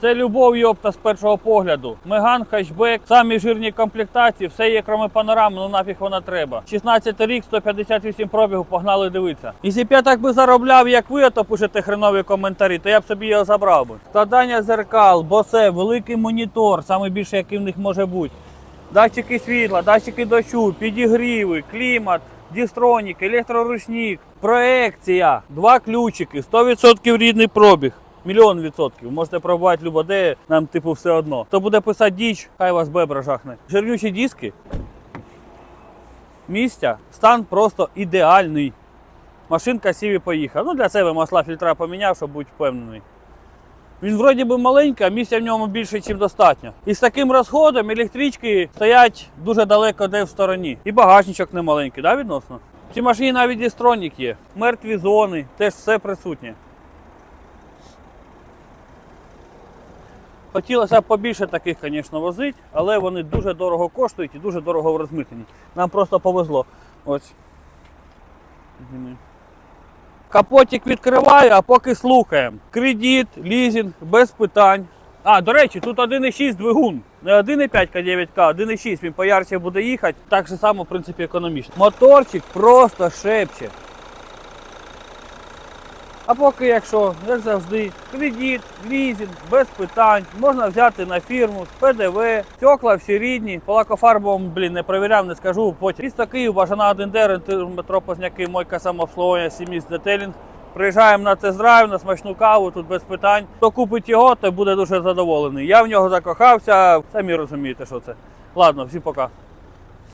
Це любов йопта з першого погляду. Меган, хетчбек, самі жирні комплектації, все є кроме панорами, ну нафіг вона треба. 16 рік, 158 пробігу, погнали дивитися. Якщо б я так би заробляв, як ви, то пишете хренові коментарі, то я б собі його забрав би. Складання зеркал, босе, великий монітор, саме більше, який в них може бути. Датчики світла, датчики дощу, підігріви, клімат, дістронік, електроручник, проекція, два ключики, 100% рідний пробіг. Мільйон відсотків. Можете пробувати любо-де, нам типу все одно. Хто буде писати діч, хай вас бебра жахне. Жирнючі диски. Місця, стан просто ідеальний. Машинка сів і поїхав. Ну для себе масла фільтра поміняв, щоб бути впевнений. Він вроді би маленький, а місця в ньому більше, ніж достатньо. І з таким розходом електрички стоять дуже далеко де в стороні. І багажничок не маленький, да, відносно? В цій машині навіть дістронік є. Мертві зони, теж все присутнє. Хотілося б побільше таких, звісно, возити, але вони дуже дорого коштують і дуже дорого розмитнені. Нам просто повезло. Ось. Капотик відкриваю, а поки слухаємо. Кредит, лізинг, без питань. А, до речі, тут 1,6 двигун. Не 1,5 К9К, 1,6 він поярче буде їхати. Так же само, в принципі, економічно. Моторчик просто шепче. А поки якщо, як завжди, кредит, лізинг, без питань, можна взяти на фірму з ПДВ, стекла всі рідні, по лакофарбовому, блін, не перевіряв, не скажу. Потім місто Київ, Бажана 1 д метро Позняки, мойка самообслуговування, сіміс детелінг. Приїжджаємо на тест-драйв, на смачну каву, тут без питань. Хто купить його, той буде дуже задоволений. Я в нього закохався, самі розумієте, що це. Ладно, всім пока.